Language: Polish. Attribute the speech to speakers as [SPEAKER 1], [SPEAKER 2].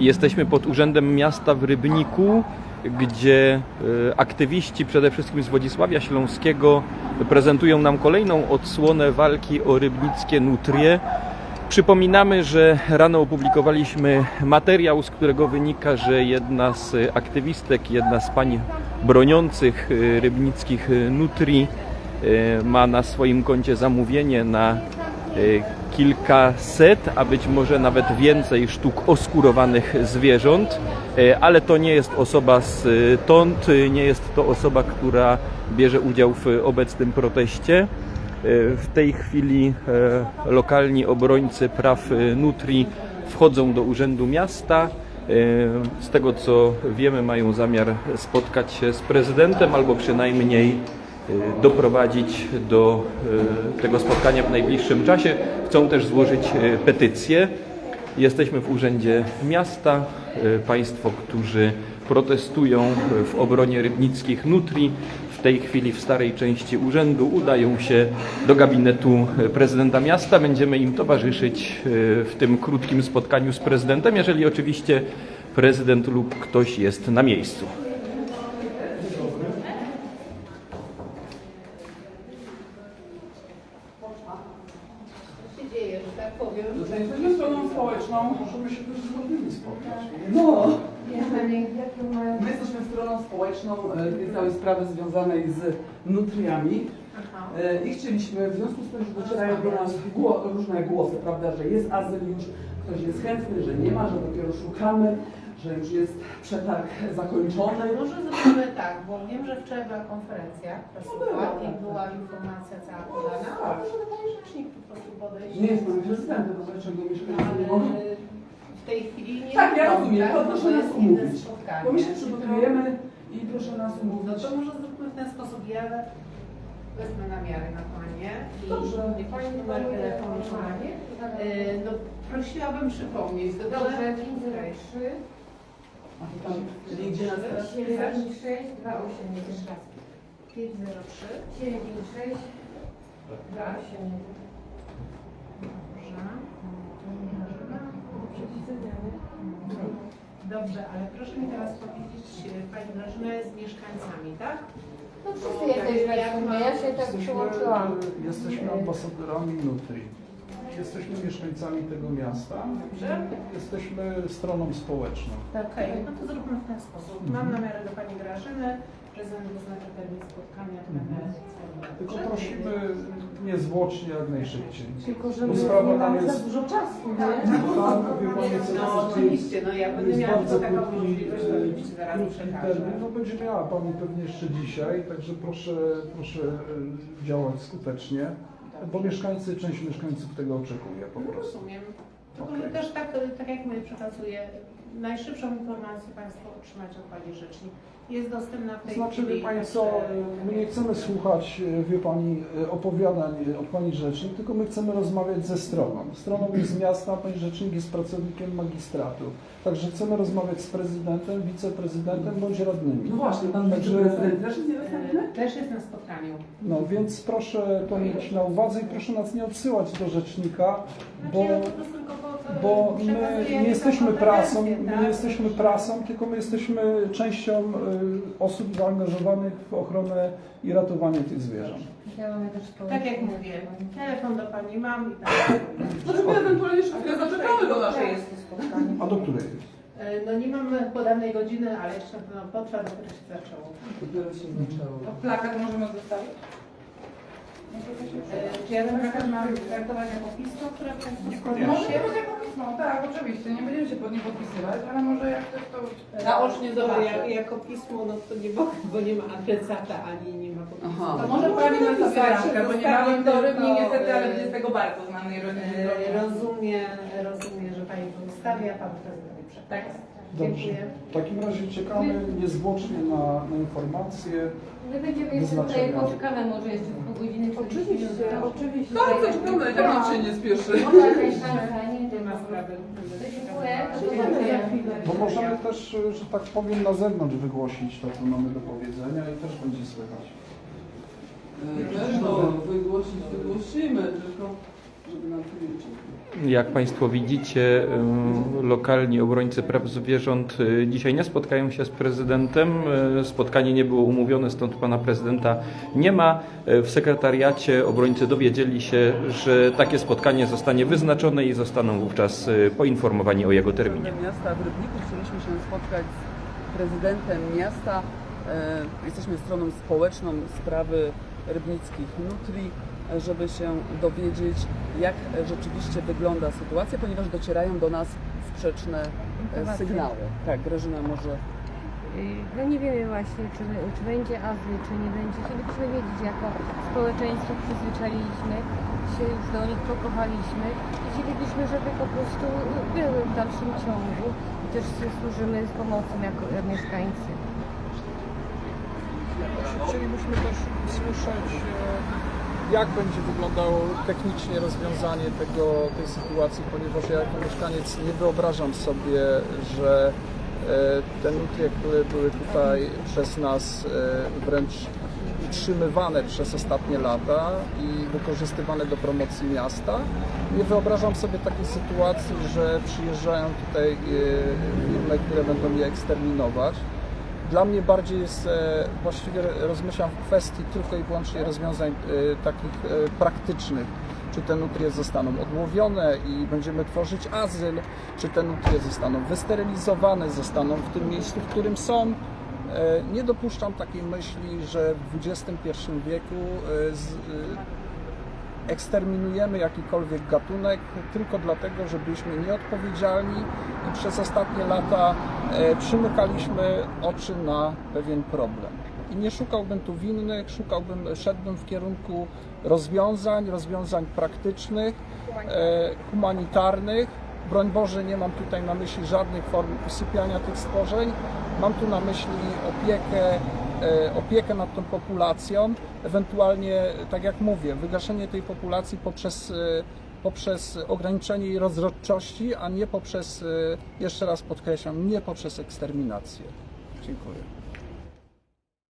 [SPEAKER 1] Jesteśmy pod Urzędem Miasta w Rybniku, gdzie e, aktywiści, przede wszystkim z Władysławia Śląskiego, prezentują nam kolejną odsłonę walki o rybnickie nutrie. Przypominamy, że rano opublikowaliśmy materiał, z którego wynika, że jedna z aktywistek, jedna z pań broniących e, rybnickich nutrii e, ma na swoim koncie zamówienie na kilkaset, a być może nawet więcej sztuk oskurowanych zwierząt, E, ale to nie jest osoba stąd, e, nie jest to osoba, która bierze udział w obecnym proteście. E, W tej chwili e, lokalni obrońcy praw e, nutrii wchodzą do Urzędu Miasta. E, Z tego co wiemy, mają zamiar spotkać się z prezydentem albo przynajmniej e, doprowadzić do e, tego spotkania w najbliższym czasie. Chcą też złożyć e, petycję. Jesteśmy w Urzędzie Miasta. E, Państwo, którzy protestują w obronie rybnickich nutrii, w tej chwili w starej części urzędu udają się do gabinetu prezydenta miasta. Będziemy im towarzyszyć w tym krótkim spotkaniu z prezydentem, jeżeli oczywiście prezydent lub ktoś jest na miejscu.
[SPEAKER 2] Jesteśmy stroną społeczną, możemy się też z rodnymi spotkać.
[SPEAKER 3] No,
[SPEAKER 2] My jesteśmy stroną społeczną e, tej całej sprawy związanej z nutriami. E, i chcieliśmy, w związku z tym, że docierają do nas różne głosy, prawda, że jest azyl już, ktoś jest chętny, że nie ma, że dopiero szukamy, że już jest przetarg zakończony.
[SPEAKER 4] Może zrobimy tak, bo wiem, że wczoraj była konferencja prasowa
[SPEAKER 2] była,
[SPEAKER 4] i
[SPEAKER 2] tak.
[SPEAKER 4] była informacja cała podana,
[SPEAKER 2] Tak.
[SPEAKER 4] a może pani rzecznik po prostu podejść.
[SPEAKER 2] Nie jest pan prezydentem, to dlaczego mieszkańcy nie mogą?
[SPEAKER 4] Ale w tej chwili nie
[SPEAKER 2] Tak, ja rozumiem,
[SPEAKER 4] tak?
[SPEAKER 2] to proszę
[SPEAKER 4] to
[SPEAKER 2] nas umówić. Bo my się przygotujemy i proszę nas
[SPEAKER 4] No
[SPEAKER 2] umówić.
[SPEAKER 4] to może zróbmy w ten sposób. Ja wezmę namiary na panie i pani numer telefonu. E, No prosiłabym przypomnieć? Dobrze,
[SPEAKER 5] 503
[SPEAKER 2] A to tam nigdzie nas teraz nie widać?
[SPEAKER 5] 76 28 jeszcze raz.
[SPEAKER 4] 503.
[SPEAKER 5] 756 28
[SPEAKER 4] Dobrze, ale proszę mi teraz powiedzieć, e, Pani Grażyna jest z mieszkańcami, tak?
[SPEAKER 5] No wszyscy jesteśmy ja się tak przyłączyłam.
[SPEAKER 3] Jesteśmy ambasadorami Nutri. Jesteśmy mieszkańcami tego miasta.
[SPEAKER 4] Dobrze?
[SPEAKER 3] Jesteśmy stroną społeczną.
[SPEAKER 4] Okej, no to zróbmy w ten sposób. Mam namiary do Pani Grażyny, prezydent wyznacza termin spotkania, to będę
[SPEAKER 3] Tylko prosimy niezwłocznie, jak najszybciej.
[SPEAKER 5] Tylko, że my
[SPEAKER 3] sprawa
[SPEAKER 5] nie
[SPEAKER 3] nam
[SPEAKER 5] mamy za
[SPEAKER 3] jest-
[SPEAKER 5] dużo czasu,
[SPEAKER 3] Tak,
[SPEAKER 5] nie?
[SPEAKER 3] wie Pani, co
[SPEAKER 4] No
[SPEAKER 3] to
[SPEAKER 4] oczywiście, no ja będę
[SPEAKER 3] jest
[SPEAKER 4] miała
[SPEAKER 3] bardzo
[SPEAKER 4] tylko taką
[SPEAKER 3] krótki,
[SPEAKER 4] możliwość, to oczywiście zaraz
[SPEAKER 3] krótki
[SPEAKER 4] przekażę.
[SPEAKER 3] termin. No będzie miała Pani pewnie jeszcze dzisiaj, także proszę, proszę e, działać skutecznie, bo mieszkańcy, część mieszkańców tego oczekuje po prostu.
[SPEAKER 4] Rozumiem. Tylko
[SPEAKER 3] Okej.
[SPEAKER 4] że też tak, tak jak mówię, przekazuję, najszybszą informację Państwo otrzymać od Pani Rzecznik. Jest dostępna w tej
[SPEAKER 3] znaczy,
[SPEAKER 4] chwili.
[SPEAKER 3] Pani co, my nie chcemy słuchać, e, wie Pani, e, opowiadań e, od Pani Rzecznik, tylko my chcemy rozmawiać ze stroną. Stroną jest z miasta, Pani Rzecznik jest pracownikiem magistratu. Także chcemy rozmawiać z prezydentem, wiceprezydentem bądź radnymi.
[SPEAKER 2] No właśnie, pan
[SPEAKER 3] Także-
[SPEAKER 2] prezydent też jest niedostępny?
[SPEAKER 4] Też jest na spotkaniu.
[SPEAKER 3] No więc proszę to mieć na uwadze i proszę nas nie odsyłać do rzecznika, bo,
[SPEAKER 4] Znaczy, ja po prostu tylko po-
[SPEAKER 3] bo my nie jesteśmy prasą, my nie jesteśmy prasą, tylko my jesteśmy częścią y, osób zaangażowanych w ochronę i ratowanie tych zwierząt.
[SPEAKER 4] Tak jak mówię, telefon do Pani mam i tak.
[SPEAKER 2] Może my ewentualnie jeszcze chwilę zaczekamy do naszej.
[SPEAKER 4] jest to spotkanie.
[SPEAKER 3] A do której jest?
[SPEAKER 4] E, No nie mam podanej godziny, ale jeszcze na pewno potrwa, dopiero się zaczęło.
[SPEAKER 2] Dopiero się zaczęło.
[SPEAKER 6] Plakat możemy zostawić?
[SPEAKER 4] Czy ja ten plakat mam traktować jako pismo, które Państwo
[SPEAKER 6] Może być jako pismo, tak, oczywiście. Nie będziemy się pod nie podpisywać, ale może jak ktoś to
[SPEAKER 4] Naocznie
[SPEAKER 6] zobaczy.
[SPEAKER 4] Jak, jako pismo, no to nie mogę, bo nie ma adresata ani nie ma podpisu.
[SPEAKER 2] Aha.
[SPEAKER 6] To może prawie na sobie rękę, bo nie mamy to rybni niestety, ale będzie z tego bardzo znanej rodziny.
[SPEAKER 4] E, Rozumiem, rozumiem, że Pani to ustawi, a Pan prezydentowi przekaz.
[SPEAKER 3] Dobrze.
[SPEAKER 4] Dziękuję.
[SPEAKER 3] W takim razie czekamy niezwłocznie na, na informacje.
[SPEAKER 5] My będziemy jeszcze tutaj
[SPEAKER 3] Wyznaczenia.
[SPEAKER 5] poczekamy może jeszcze pół godziny.
[SPEAKER 6] Oczywiście, oczywiście.
[SPEAKER 2] No co czekamy, tak nam się nie spieszy.
[SPEAKER 5] Może jakaś szansa, nie
[SPEAKER 4] sprawy.
[SPEAKER 5] Dziękuję. Do
[SPEAKER 4] Dziękuję.
[SPEAKER 5] zobaczenia.
[SPEAKER 3] Bo możemy też, y, że tak powiem, na zewnątrz wygłosić to, co mamy do powiedzenia i też będzie słychać.
[SPEAKER 2] Też no, wygłosić wygłosimy, tylko
[SPEAKER 1] Jak Państwo widzicie, lokalni obrońcy praw zwierząt y, dzisiaj nie spotkają się z prezydentem. Y, Spotkanie nie było umówione, stąd pana prezydenta nie ma. Y, W sekretariacie obrońcy dowiedzieli się, że takie spotkanie zostanie wyznaczone i zostaną wówczas y, poinformowani o jego terminie.
[SPEAKER 2] Miasta w Rybniku chcieliśmy się spotkać z prezydentem miasta. E, Jesteśmy stroną społeczną sprawy rybnickich nutri, e, żeby się dowiedzieć, jak rzeczywiście wygląda sytuacja, ponieważ docierają do nas sprzeczne e,
[SPEAKER 5] Informacje.
[SPEAKER 2] sygnały. Tak, Grażyna może
[SPEAKER 5] No nie wiemy właśnie, czy, czy będzie azyl, czy nie będzie. Chcielibyśmy wiedzieć, jako społeczeństwo przyzwyczailiśmy się już do nich, pokochaliśmy i chcielibyśmy, żeby po prostu były w dalszym ciągu i też służymy z pomocą jako mieszkańcy.
[SPEAKER 3] Chcielibyśmy też usłyszeć, e, jak będzie wyglądało technicznie rozwiązanie tego, tej sytuacji, ponieważ ja jako mieszkaniec nie wyobrażam sobie, że e, te nutrie, które były tutaj przez nas e, wręcz utrzymywane przez ostatnie lata i wykorzystywane do promocji miasta. Nie wyobrażam sobie takiej sytuacji, że przyjeżdżają tutaj e, firmy, które będą je eksterminować. Dla mnie bardziej jest, e, właściwie rozmyślam w kwestii tylko i wyłącznie rozwiązań e, takich e, praktycznych. Czy te nutrie zostaną odłowione i będziemy tworzyć azyl, czy te nutrie zostaną wysterylizowane, zostaną w tym miejscu, w którym są. Nie dopuszczam takiej myśli, że w XXI wieku eksterminujemy jakikolwiek gatunek tylko dlatego, że byliśmy nieodpowiedzialni i przez ostatnie lata e, przymykaliśmy oczy na pewien problem. I nie szukałbym tu winnych, szukałbym, szedłbym w kierunku rozwiązań, rozwiązań praktycznych, e, humanitarnych. Broń Boże, nie mam tutaj na myśli żadnych form usypiania tych stworzeń. Mam tu na myśli opiekę, opiekę nad tą populacją, ewentualnie, tak jak mówię, wygaszenie tej populacji poprzez, e, poprzez ograniczenie jej rozrodczości, a nie poprzez, e, jeszcze raz podkreślam, nie poprzez eksterminację. Dziękuję.